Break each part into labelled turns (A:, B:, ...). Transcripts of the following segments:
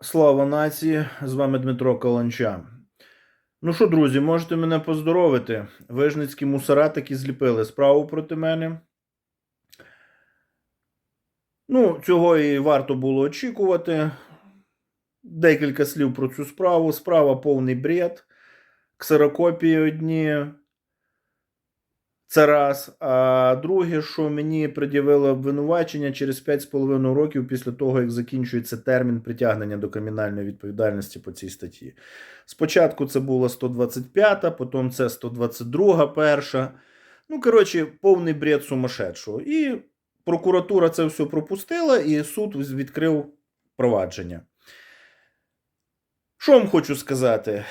A: Слава нації! З вами Дмитро Каланча. Ну що, друзі, можете мене поздоровити. Вижницькі мусора таки зліпили справу проти мене. Ну, цього і варто було очікувати. Декілька слів про цю справу. Справа повний бред. Ксерокопії одні. Це раз. А друге, що мені пред'явили обвинувачення через 5,5 років після того, як закінчується термін притягнення до кримінальної відповідальності по цій статті. Спочатку це була 125, потім це 122 перша. Ну, коротше, повний бред сумасшедшого. І прокуратура це все пропустила, і суд відкрив провадження. Що вам хочу сказати?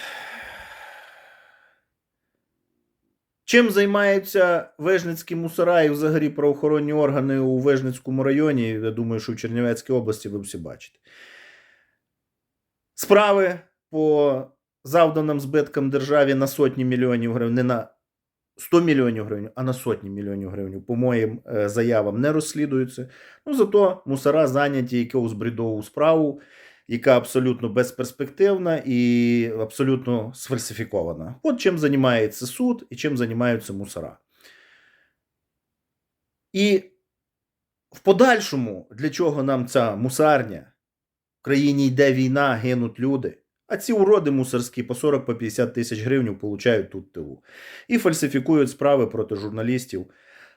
A: Чим займаються вижницькі мусора і взагалі правоохоронні органи у Вижницькому районі? Я думаю, що в Чернівецькій області ви всі бачите. Справи по завданим збиткам державі на сотні мільйонів гривень, не на 100 мільйонів гривень, а на сотні мільйонів гривень, по моїм е, заявам, не розслідуються. Ну, зато мусора зайняті якусь бредову справу, яка абсолютно безперспективна і абсолютно сфальсифікована. От чим займається суд і чим займаються мусора. І в подальшому, для чого нам ця мусарня? В країні йде війна, гинуть люди. А ці уроди мусорські по 40 по 50 тисяч гривень получають тут ТУ. І фальсифікують справи проти журналістів,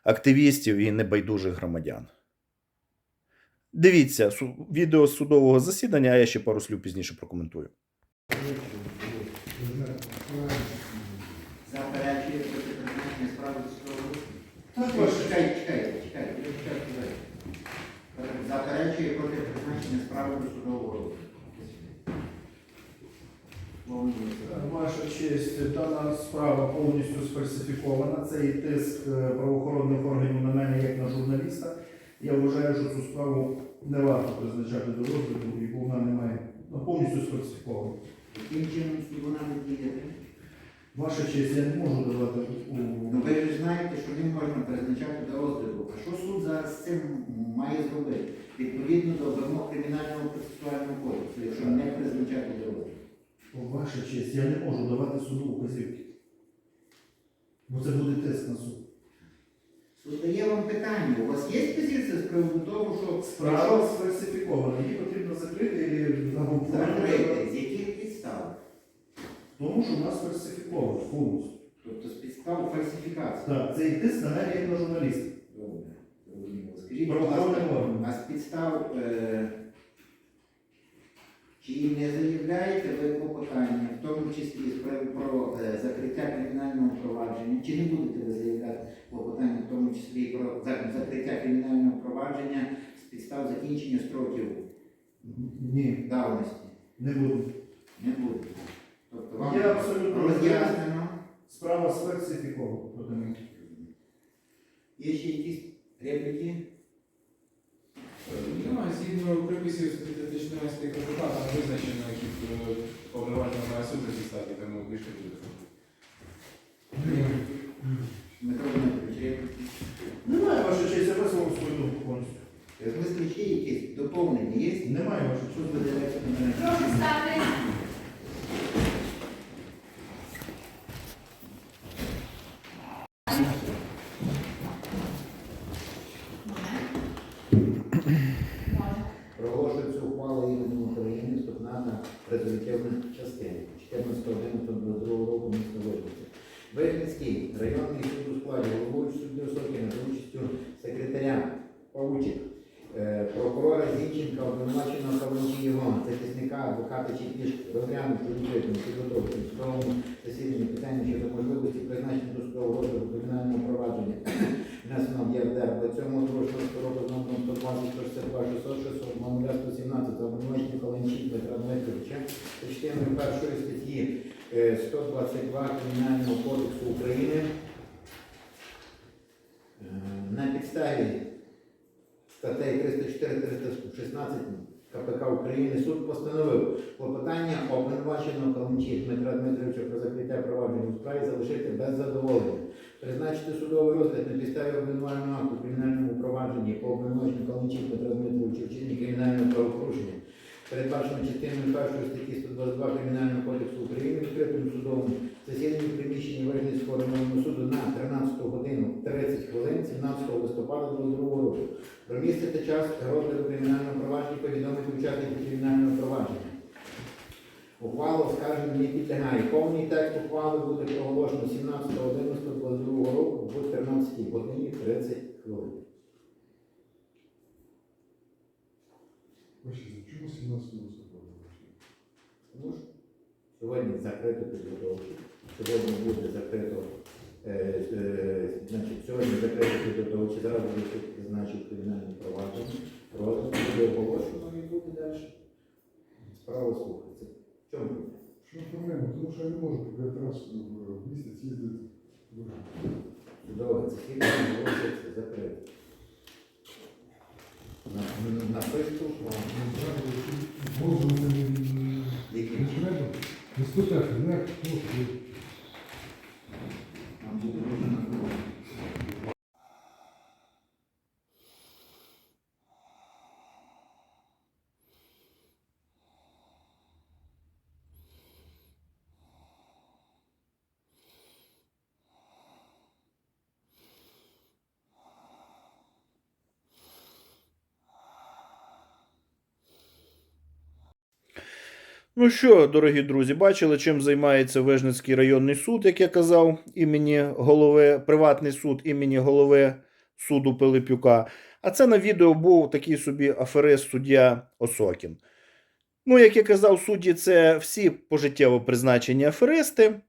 A: активістів і небайдужих громадян. Дивіться відео з судового засідання, а я ще пару слів пізніше прокоментую.
B: Заперечує проти призначення справи судового Чекайте, чекайте, чекайте. Заперечує проти призначення справи до судового розгляду.
C: Ваша честь, дана справа повністю сфальсифікована. Це і тиск е, правоохоронних органів на мене як на журналіста. Я вважаю, що цю справу не варто призначати до розгляду, і вона не має ну, повністю сфальсифікована.
B: Яким чином вона не діяти?
C: Ваша честь, я не можу давати у
B: Ну ви ж знаєте, що не можна призначати до розгляду. А що суд зараз з цим має зробити? Відповідно до вимог кримінального процесуального кодексу, якщо не призначати до розгляду.
C: ваша честь, я не можу давати суду указівки. Бо це буде тиск на суд.
B: Суд дає вам питання. У вас є позиція з приводу того, що
C: Справа сфальсифікована, її потрібно закрити і
B: закрити? З яких підстав?
C: Тому що вона сфальсифікована повністю.
B: Тобто з підстав фальсифікації.
C: Так, це і тиск на мене як на журналіста.
B: Добре, зрозуміло. Скажіть, будь ласка, а з підстав е, чи не заявляєте ви клопотання, в тому числі з приводу про е, закриття кримінального провадження, чи не будете ви заявляти клопотання, тому числі про закриття кримінального провадження з підстав закінчення строків
C: Ні,
B: давності?
C: не буду.
B: Не будете. Тобто вам
C: Я абсолютно
B: роз'яснено.
C: Справа сфальсифікована.
B: Є ще якісь репліки?
D: Немає, згідно приписів статті 16 КПК, визначено, які повноваження має суд зачистати, тому більше буде.
B: Дмитро Дмитрович, репліки?
C: Немає ваша честь, я висловив свою думку повністю.
B: В смысле, ще якісь доповнення є?
C: Немає ваша
B: Що буде далі на мене?
E: Прошу стати.
B: Проголошую цю ухвалу іменем України вступна на резолютивну частину 14.11.22 року міста Вижниці. Вижницький районний суд у складі головуючий судді Осокіна за участю секретаря Павучик, прокурора Зінченка, обвинуваченого Каванчі Івана, захисника адвоката Чіпіш розглянув підготовлену підготовку в судовому засіданні питання щодо можливості призначення до судового розгляду кримінального провадження внесено в ЄРДР. 27 26 року з номером 120 162 600 600 номер 117 за обвинувачення Каланчі Дмитра Дмитровича за частиною першої статті е, 122 Кримінального кодексу України. Е, на підставі статей 304-316 КПК України суд постановив клопотання обвинуваченого Каланчі Дмитра Дмитровича про закриття провадження у справі залишити без задоволення. Призначити судовий розгляд на підставі обвинувального акту кримінальному провадженні по обвинуваченню Каланчі Дмитра Дмитровича вчинення кримінального правопорушення передбачено частиною першої статті 122 Кримінального кодексу України відкритим судовим засіданні в приміщенні Вижницького районного суду на 13 годину 30 хвилин 17 листопада 2022 року. Про місце та час розгляду кримінального провадження повідомити учасників кримінального провадження. Ухвала оскарження не підлягає. Повний текст ухвали буде проголошено 17.11.22 року в 13 годині 30 хвилин.
E: Чому 17 листопада?
B: Тому сьогодні закрито підготовку. Сьогодні буде закрито, е, е, значить, сьогодні закрито підготовку, зараз буде значить кримінальне провадження. Розгляд буде оголошено і буде далі. Справа слухається. В чому проблема?
E: Що проблема? Тому що я не можу п'ять разів в місяць їздити.
B: Судове засідання оголошується закрито. На,
E: не
B: які
E: треба. Не спитати, не просто.
B: нам буде дуже на
A: Ну що, дорогі друзі, бачили, чим займається Вижницький районний суд, як я казав, імені голови, приватний суд імені голови суду Пилипюка. А це на відео був такий собі аферист суддя Осокін. Ну, як я казав, судді це всі пожиттєво призначені аферисти.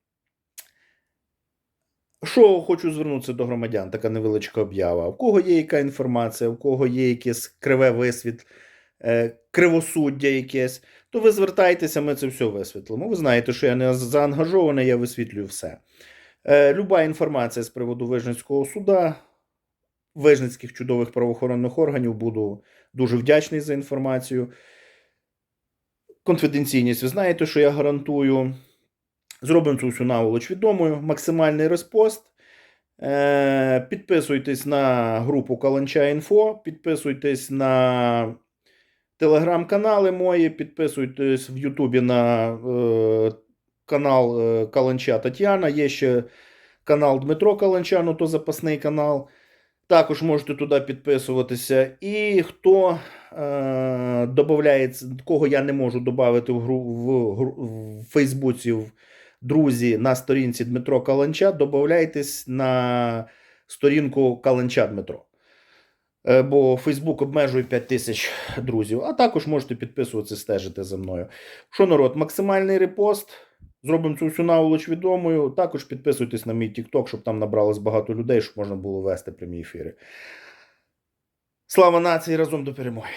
A: Що хочу звернутися до громадян, така невеличка об'ява. У кого є яка інформація, у кого є якесь криве висвіт, е, кривосуддя якесь, то ви звертайтеся, ми це все висвітлимо. Ви знаєте, що я не заангажований, я висвітлюю все. Е, люба інформація з приводу Вижницького суда, Вижницьких чудових правоохоронних органів, буду дуже вдячний за інформацію. Конфіденційність, ви знаєте, що я гарантую. Зробимо цю всю наволоч відомою. Максимальний респост. Е, підписуйтесь на групу Каланча Інфо, підписуйтесь на телеграм-канали мої, підписуйтесь в Ютубі на е, канал е, Каланча Тетяна. Є ще канал Дмитро Каланча, ну то запасний канал. Також можете туди підписуватися. І хто е, додається, кого я не можу додати в, гру, в, гру- в Фейсбуці, в друзі на сторінці Дмитро Каланча, додайтесь на сторінку Каланча Дмитро. Е, Бо Фейсбук обмежує 5 тисяч друзів. А також можете підписуватися, стежити за мною. Що народ, максимальний репост. Зробимо цю всю наволоч відомою. Також підписуйтесь на мій TikTok, щоб там набралось багато людей, щоб можна було вести прямі ефіри. Слава нації разом до перемоги!